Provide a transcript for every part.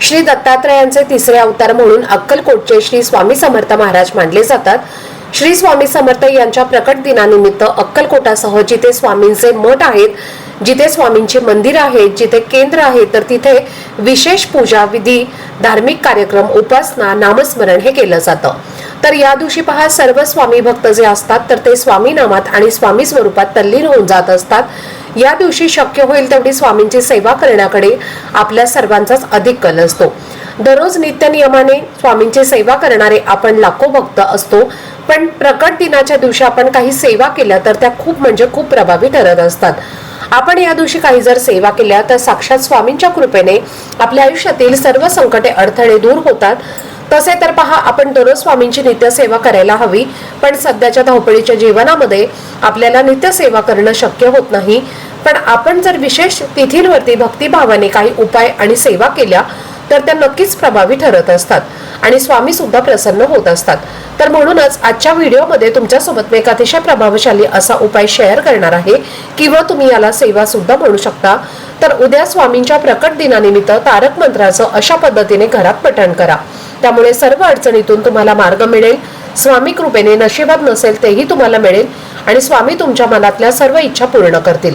श्री दत्तात्रयांचे तिसरे अवतार म्हणून अक्कलकोटचे श्री स्वामी समर्थ महाराज मानले जातात. श्री स्वामी समर्थ यांच्या प्रकट दिनानिमित्त अक्कलकोटासह जिथे स्वामींचे मठ आहेत जिथे स्वामींचे मंदिर आहेत जिथे केंद्र आहे तर तिथे विशेष पूजा विधी धार्मिक कार्यक्रम उपासना नामस्मरण हे केलं जातं. तर या दिवशी पहा सर्व स्वामी भक्त जे असतात तर ते स्वामी नामात आणि स्वामी स्वरूपात तल्लीन होऊन जात असतात. या दिवशी शक्य होईल तेवढी स्वामींची सेवा करण्याकडे आपल्या सर्वांचाच अधिक कल असतो. दररोज नित्य नियमाने स्वामींची सेवा करणारे आपण लाखो भक्त असतो पण प्रकट दिनाच्या दिवशी आपण काही सेवा केल्या तर त्या खूप म्हणजे खूप प्रभावी ठरत असतात. आपण या दिवशी काही जर सेवा केल्या तर साक्षात स्वामींच्या कृपेने आपल्या आयुष्यातील सर्व संकटे अडथळे दूर होतात. तसे तर पहा आपण दररोज स्वामींची नित्यसेवा करायला हवी पण सध्याच्या धावपळीच्या जीवनामध्ये आपल्याला नित्यसेवा करणं शक्य होत नाही. पण आपण जर विशेष तिथींवरती भक्तिभावाने काही उपाय आणि सेवा केल्या तर त्या नक्कीच प्रभावी ठरत असतात आणि स्वामी सुद्धा प्रसन्न होत असतात. तर म्हणूनच आजच्या व्हिडिओमध्ये तुमच्यासोबत मी एक अतिशय प्रभावशाली असा उपाय शेअर करणार आहे किंवा तुम्ही याला सेवा सुद्धा म्हणू शकता. तर उद्या स्वामींच्या प्रकट दिनानिमित्त तारक मंत्राचं अशा पद्धतीने घरात पठण करा. त्यामुळे सर्व अडचणीतून तुम्हाला मार्ग मिळेल. स्वामी कृपेने नशिबात नसेल तेही तुम्हाला मिळेल आणि स्वामी तुमच्या मनातल्या सर्व इच्छा पूर्ण करतील.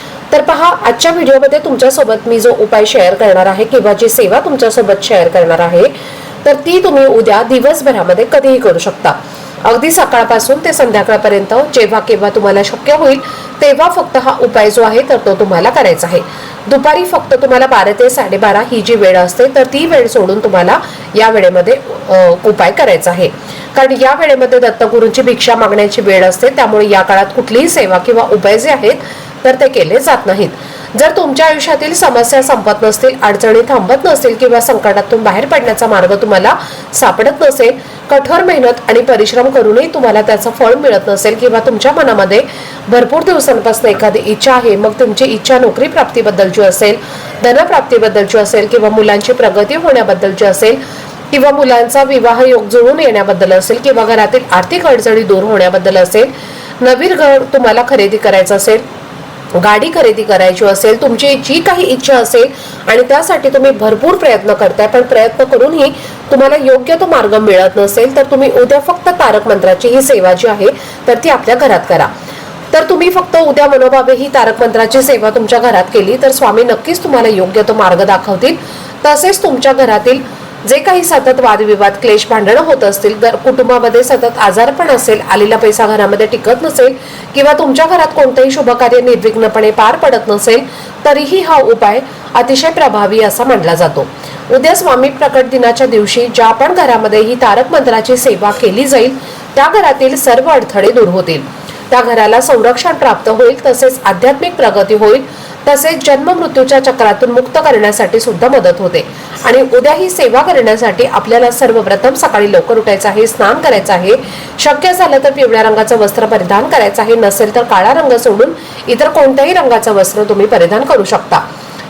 तर पहा आजच्या व्हिडिओमध्ये तुमच्यासोबत मी जो उपाय शेअर करणार आहे किंवा जी सेवा तुमच्यासोबत शेअर करणार आहे तर ती तुम्ही उद्या दिवसभरामध्ये कधीही करू शकता. अगदी सकाळपासून ते संध्याकाळपर्यंत जेव्हा केव्हा तुम्हाला शक्य होईल तेव्हा फक्त हा उपाय जो आहे तर तो तुम्हाला करायचा आहे. दुपारी फक्त तुम्हाला बारा ते साडेबारा ही जी वेळ असते तर ती वेळ सोडून तुम्हाला या वेळेमध्ये उपाय करायचा आहे. कारण या वेळेमध्ये दत्तगुरूंची भिक्षा मागण्याची वेळ असते त्यामुळे या काळात कुठलीही सेवा किंवा उपाय जे आहेत तर ते केले जात नाहीत. जर तुमच्या आयुष्यातील समस्या संपत नसतील अडचणी थांबत नसतील किंवा संकटातून बाहेर पडण्याचा मार्ग तुम्हाला सापडत नसेल कठोर मेहनत आणि परिश्रम करूनही तुम्हाला त्याचं फळ मिळत नसेल किंवा तुमच्या मनामध्ये भरपूर दिवसांपासून एखादी इच्छा आहे मग तुमची इच्छा नोकरी प्राप्तीबद्दलची असेल धनप्राप्तीबद्दलची असेल किंवा मुलांची प्रगती होण्याबद्दलची असेल किंवा मुलांचा विवाह योग जुळून येण्याबद्दल असेल किंवा घरातील आर्थिक अडचणी दूर होण्याबद्दल असेल नवीन घर तुम्हाला खरेदी करायचं असेल गाडी खरेदी करायची असेल तुमची जी काही इच्छा असेल आणि त्यासाठी तुम्ही भरपूर प्रयत्न करताय पण प्रयत्न करूनही तुम्हाला योग्य तो मार्ग मिळत नसेल तर तुम्ही उद्या फक्त तारक मंत्राची ही सेवा जी आहे तर ती आपल्या घरात करा. तर तुम्ही फक्त उद्या मनोभावे ही तारक मंत्राची सेवा तुमच्या घरात केली तर स्वामी नक्कीच तुम्हाला योग्य तो मार्ग दाखवतील. तसेच तुमच्या घरातील जे काही सतत वादविवाद क्लेश भांडणं होत असतील तर कुटुंबामध्ये सतत आजारपण असेल आलेला पैसा घरामध्ये टिकत नसेल किंवा तुमच्या घरात कोणतंही शुभकार्य निर्विघ्नपणे पार पडत नसेल तरीही हा उपाय अतिशय प्रभावी असा मानला जातो. उद्या स्वामी प्रकट दिनाच्या दिवशी ज्या पण घरामध्ये ही तारक मंत्राची सेवा केली जाईल त्या घरातील सर्व अडथळे दूर होतील. त्या घराला संरक्षण प्राप्त होईल तसेच आध्यात्मिक प्रगती होईल तसेच जन्म मृत्यूच्या चक्रातून मुक्त करण्यासाठी सुद्धा मदत होते. आणि उद्या ही सेवा करण्यासाठी आपल्याला सर्वप्रथम सकाळी लवकर उठायचं आहे स्नान करायचं आहे. शक्य झालं तर पिवळ्या रंगाचं वस्त्र परिधान करायचं आहे. नसेल तर काळा रंग सोडून इतर कोणत्याही रंगाचं वस्त्र तुम्ही परिधान करू शकता.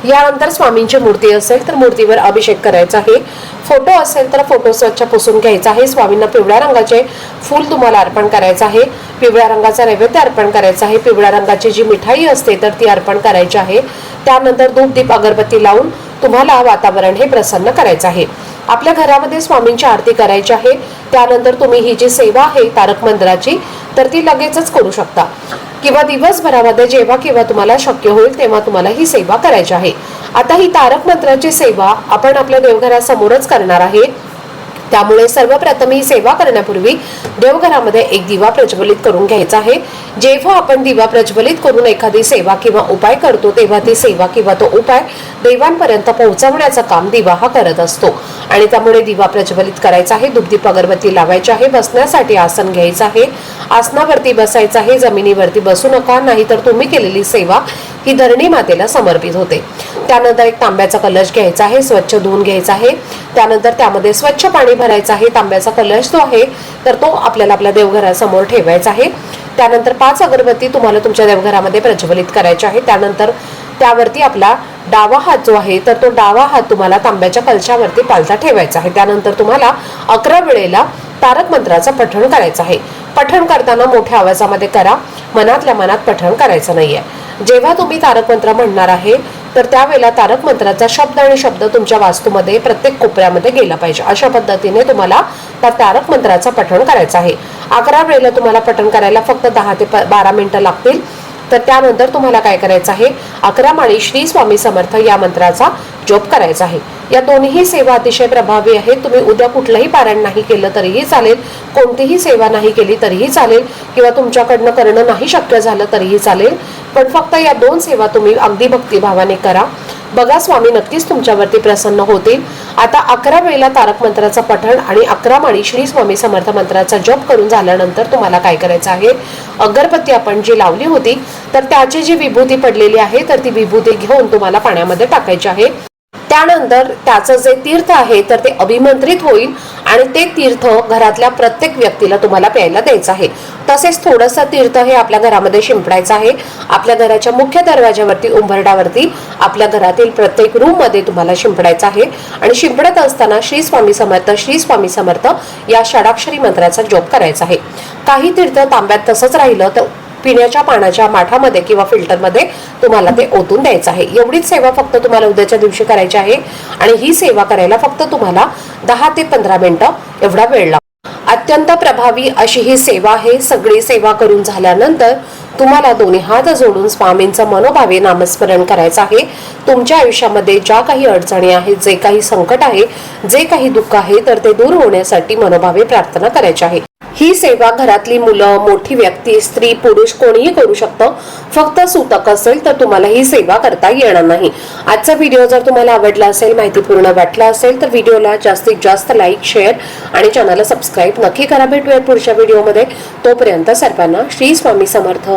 यानंतर स्वामींची मूर्ती असेल तर मूर्तीवर अभिषेक करायचा आहे. फोटो असेल तर फोटो स्वच्छ पुसून घ्यायचा आहे. स्वामींना पिवळ्या रंगाचे फूल तुम्हाला अर्पण करायचं आहे. पिवळ्या रंगाचा नैवेद्य अर्पण करायचा आहे. पिवळ्या रंगाची जी मिठाई असते तर ती अर्पण करायची आहे. त्यानंतर धूप दीप अगरबत्ती लावून तुम्हाला वातावरण हे प्रसन्न करायचं आहे. आपल्या घरामध्ये स्वामींची आरती करायची आहे. त्यानंतर तुम्ही ही जी सेवा आहे तारक मंदिराची तर ती लगेचच करू शकता. किंवा दिवसभरामध्ये जेव्हा किंवा तुम्हाला शक्य होईल तेव्हा तुम्हाला ही सेवा करायची आहे. आता ही तारक मंत्राची सेवा आपण आपल्या देवघरासमोरच करणार आहे. त्यामुळे सर्वप्रथम ही सेवा करण्यापूर्वी देवघरामध्ये एक दिवा प्रज्वलित करून घ्यायचा आहे. जेव्हा आपण दिवा प्रज्वलित करून एखादी सेवा किंवा उपाय करतो तेव्हा ती सेवा किंवा तो उपाय देवांपर्यंत पोहोचवण्याचं काम दिवा हा करत असतो. आणि त्यामुळे दिवा प्रज्वलित करायचा आहे दुग्धीप अगरबत्ती लावायची आहे बसण्यासाठी आसन घ्यायचं आहे. आसनावरती बसायचं आहे जमिनीवरती बसू नका नाहीतर तुम्ही केलेली सेवा ही धरणी मातेला समर्पित होते. त्यानंतर एक तांब्याचा कलश घ्यायचा आहे स्वच्छ धुवून घ्यायचा आहे. त्यानंतर त्यामध्ये स्वच्छ पाणी भरायचं आहे तांब्याचा कलश जो आहे तर तो आपल्याला आपल्या देवघरासमोर ठेवायचा आहे. त्यानंतर पाच अगरबत्ती तुम्हाला तुमच्या देवघरामध्ये प्रज्वलित करायची आहे त्यानंतर त्यावरती आपला डावा हात जो आहे तर तो डावा हात तुम्हाला तांब्याच्या कलशावरती पालथा ठेवायचा आहे. त्यानंतर तुम्हाला अकरा वेळेला तारक मंत्राचं पठण करायचं आहे. पठण करताना मोठ्या आवाजामध्ये करा. मनातल्या मनात पठण करायचं नाहीये. जेव्हा तुम्ही तारक मंत्र म्हणणार आहे तर त्यावेळेला तारक मंत्राचा शब्द आणि शब्द तुमच्या वास्तूमध्ये प्रत्येक कोपऱ्यामध्ये गेला पाहिजे. अशा पद्धतीने तुम्हाला त्या तारक मंत्राचं पठण करायचं आहे. अकरा वेळेला तुम्हाला पठण करायला फक्त दहा ते बारा मिनिटं लागतील. तर त्यानंतर तुम्हाला काय करायचं आहे? अकरा माळी श्री स्वामी समर्थ या मंत्राचा जप करायचा आहे. या दोन्ही सेवा अतिशय प्रभावी आहेत. तुम्ही उद्या कुठलंही पारायण नाही केलं तरीही चालेल. कोणतीही सेवा नाही केली तरीही चालेल. किंवा तुमच्याकडनं करणं नाही शक्य झालं तरीही चालेल. पण फक्त या दोन सेवा तुम्ही अगदी भक्तिभावाने करा. बघा स्वामी नक्कीच तुमच्यावरती प्रसन्न होतील. आता अकरा वेळेला तारक मंत्राचं पठण आणि अकरा माळी श्री स्वामी समर्थ मंत्राचा जप करून झाल्यानंतर तुम्हाला काय करायचं आहे? अगरबत्ती आपण जी लावली होती तर त्याची जी विभूती पडलेली आहे तर ती विभूती घेऊन तुम्हाला पाण्यामध्ये टाकायची आहे. त्यानंतर त्याचं जे तीर्थ आहे तर ते अभिमंत्रित होईल आणि ते तीर्थ घरातल्या प्रत्येक व्यक्तीला तुम्हाला प्यायला द्यायचं आहे. तसेच थोडंसं तीर्थ हे आपल्या घरामध्ये शिंपडायचं आहे. आपल्या घराच्या मुख्य दरवाज्यावरती उंबरड्यावरती आपल्या घरातील प्रत्येक रूममध्ये तुम्हाला शिंपडायचं आहे. आणि शिंपडत असताना श्री स्वामी समर्थ श्री स्वामी समर्थ या षडाक्षरी मंत्राचा जप करायचा आहे. काही तीर्थ तांब्यात तसंच राहिलं तर पिण्याच्या पाण्याच्या माठामध्ये किंवा फिल्टरमध्ये तुम्हाला ते ओतून द्यायचं आहे. एवढीच सेवा फक्त तुम्हाला उद्याच्या दिवशी करायची आहे आणि ही सेवा करायला फक्त तुम्हाला दहा ते पंधरा मिनिटं एवढा वेळ लागतो अत्यंत प्रभावी अशी ही सेवा आहे. सगळी सेवा करून झाल्यानंतर तुम्हाला दोन्ही हात जोडून स्वामींचं मनोभावे नामस्मरण करायचं आहे. तुमच्या आयुष्यामध्ये ज्या काही अडचणी आहेत जे काही संकट आहे जे काही दुःख आहे तर ते दूर होण्यासाठी मनोभावे प्रार्थना करायची आहे. ही सेवा घरातली मुलं मोठी व्यक्ती स्त्री पुरुष कोणीही करू शकतं. फक्त सुतक असेल तर तुम्हाला ही सेवा करता येणार नाही. आजचा व्हिडिओ जर तुम्हाला आवडला असेल माहितीपूर्ण वाटला असेल तर व्हिडिओला जास्तीत जास्त लाईक शेअर आणि चॅनलला सबस्क्राईब नक्की करा. भेटूया पुढच्या व्हिडिओमध्ये तोपर्यंत सर्वांना श्री स्वामी समर्थ.